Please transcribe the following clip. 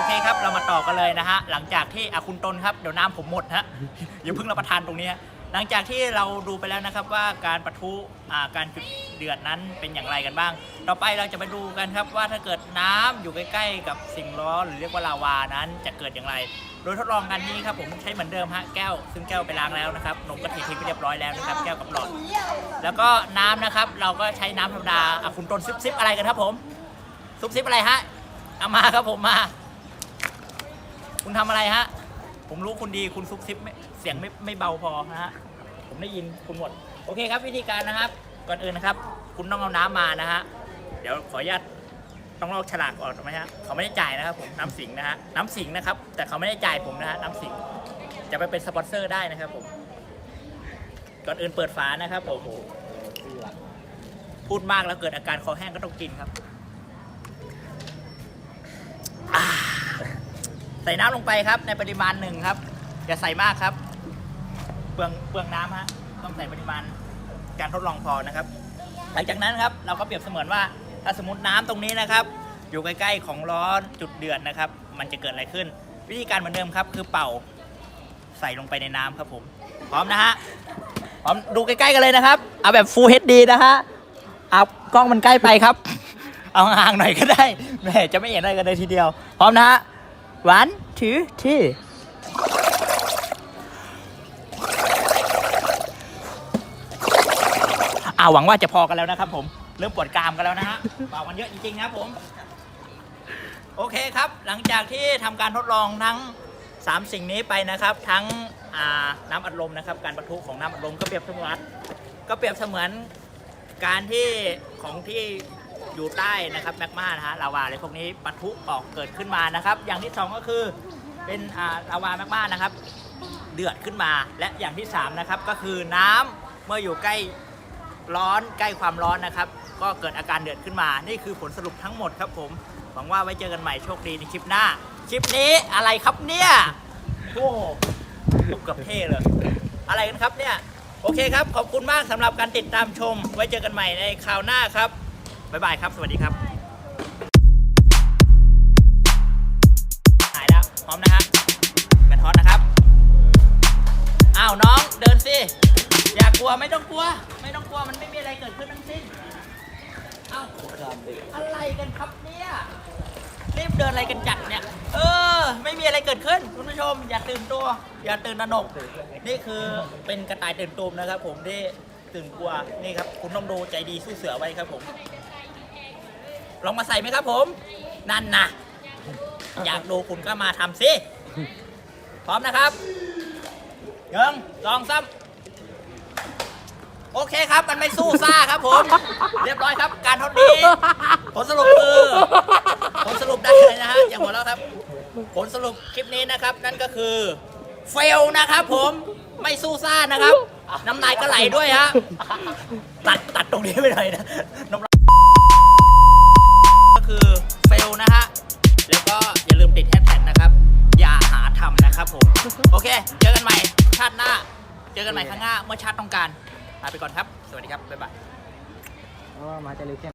อเคครับ เรามาต่อกันเลยนะฮะ หลังจากที่อาคุณตนครับ เดี๋ยวน้ำผมหมดฮะ อย่าเพิ่งรับประทานตรงนี้ฮะหลังจากที่เราดูไปแล้วนะครับว่าการประทุอ่าการจุดเดือดนั้นเป็นอย่างไรกันบ้าง ต่อไปเราจะไปดูกันครับว่าถ้าเกิดน้ำอยู่ใกล้ๆ กับสิ่งร้อนหรือเรียกว่าลาวานั้นจะเกิดอย่างไร โดยทดลองกันนี้ครับผมใช้เหมือนเดิมฮะแก้ว ซึ่งแก้วไปล้างแล้วนะครับนมก็เททิ้งไปเรียบร้อยแล้วนะครับแก้วกับหลอด แล้วก็น้ำนะครับเราก็ใช้น้ำธรรมดาอะคุณตนซุบซิบอะไรกันครับผม ซุบซิบอะไรฮะเอามาครับผมมา คุณทำอะไรฮะ ผมรู้คุณดีคุณซุบซิบไม่เสียงไม่ไม่เบาพอนะฮะ ผมได้ยินคุณหมด โอเคครับวิธีการนะครับ ก่อนอื่นนะครับ คุณต้องเอาน้ำมานะฮะ เดี๋ยวขออนุญาตต้องลอกฉลากออกถูกไหมฮะเขาไม่ได้จ่ายนะครับผมน้ำสิงนะฮะน้ำสิงนะครับ แต่เขาไม่ได้จ่ายผมนะฮะน้ำสิงจะไปเป็นสปอนเซอร์ได้นะครับผม ก่อนอื่นเปิดฝานะครับผมพูดมากแล้วเกิดอาการคอแห้งก็ต้องกินครับอ่า ใส่น้ำลงไปครับ ในปริมาณหนึ่งครับ อย่าใส่มากครับ เปลืองเปลืองน้ำฮะต้องใส่ปริมาณการทดลองพอนะครับ หลังจากนั้นครับเราก็เปรียบเสมือนว่าถ้าสมมติน้ำตรงนี้นะครับ อยู่ใกล้ๆของร้อนจุดเดือดนะครับ มันจะเกิดอะไรขึ้น วิธีการเหมือนเดิมครับ คือเป่าใส่ลงไปในน้ำครับผม พร้อมนะฮะพร้อมดูใกล้ๆกันเลยนะครับ เอาแบบ Full HD นะฮะเอากล้องมันใกล้ไปครับ เอาห่างหน่อยก็ได้แม่จะไม่เห็นอะไรกันเลยทีเดียว พร้อมนะฮะ one two three อ่าหวังว่าจะพอกันแล้วนะครับผม เริ่มปวดกรามกันแล้วนะฮะเป่ากันเยอะจริงๆนะครับผม โอเคครับ หลังจากที่ทำการทดลองทั้ง 3 สิ่งนี้ไปนะครับ ทั้งอ่าน้ำอัดลมนะครับ การปะทุของน้ำอัดลมก็เปรียบเสมือนก็เปรียบเสมือนการที่ของที่ อยู่ใต้นะครับแมกมานะฮะลาวาอะไรพวกนี้ปะทุออกเกิดขึ้นมานะครับ อย่างที่สองก็คือเป็นอ่าลาวาแมกมานะครับ เดือดขึ้นมา และอย่างที่สามนะครับ ก็คือน้ำเมื่ออยู่ใกล้ร้อนใกล้ความร้อนนะครับ ก็เกิดอาการเดือดขึ้นมา นี่คือผลสรุปทั้งหมดครับผมหวังว่าไว้เจอกันใหม่โชคดีในคลิปหน้า คลิปนี้อะไรครับเนี่ยโอ้ลูกกับเท่เลย อะไรกันครับเนี่ย โอเคครับ ขอบคุณมากสำหรับการติดตามชม ไว้เจอกันใหม่ในคราวหน้าครับ บ๊ายบายครับ สวัสดีครับหายแล้วพร้อมนะฮะเป็นฮอตนะครับ อ้าวน้องเดินสิ อย่ากลัวไม่ต้องกลัว ไม่ต้องกลัวมันไม่มีอะไรเกิดขึ้นทั้งสิ้นเอ้าอะไรกันครับเนี่ยรีบเดินอะไรกันจัดเนี่ย เออ ไม่มีอะไรเกิดขึ้น คุณผู้ชม อย่าตื่นตัว อย่าตื่นตระหนก นี่คือเป็นกระต่ายตื่นตูมนะครับ ผมที่ตื่นกลัว นี่ครับ คุณต้องดูใจดีสู้เสือไว้ครับผม ลองมาใส่ไหมครับผม นั่นนะอยากดูคุณก็มาทำสิ พร้อมนะครับหนึ่งสองสามโอเคครับ มันไม่สู้ซ่าครับผม เรียบร้อยครับ การทดนี้ผลสรุปคือผลสรุปได้เลยนะฮะอย่างหัวเราะครับ ผลสรุปคลิปนี้นะครับ นั่นก็คือ เฟลนะครับผมไม่สู้ซ่านะครับ น้ำลายก็ไหลด้วยฮะตัดตัดตรงนี้ไปเลยนะ อกันใหม่ครั้งหน้าเมื่อชาติต้องการลาไปก่อนครับ สวัสดีครับ บ๊ายบาย เพราะว่ามาจะเร็วแค่